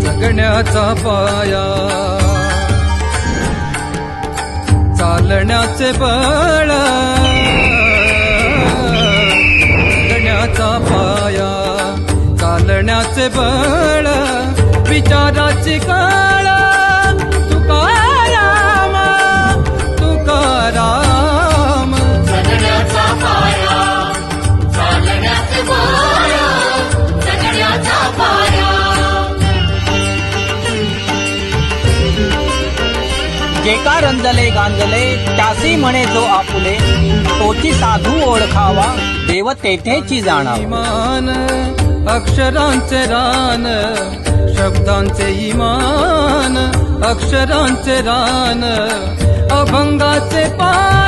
जगण्याचा पाया चालण्याचे बळ चालण्याचे बळ विचाराची काळ. जे का रंजले गांजले त्यासी म्हणे जो आपुले तोची साधू ओळखावा देव तेथेची जाणावा. अक्षरांचे रान शब्दांचे इमान अक्षरांचे रान अभंगाचे पान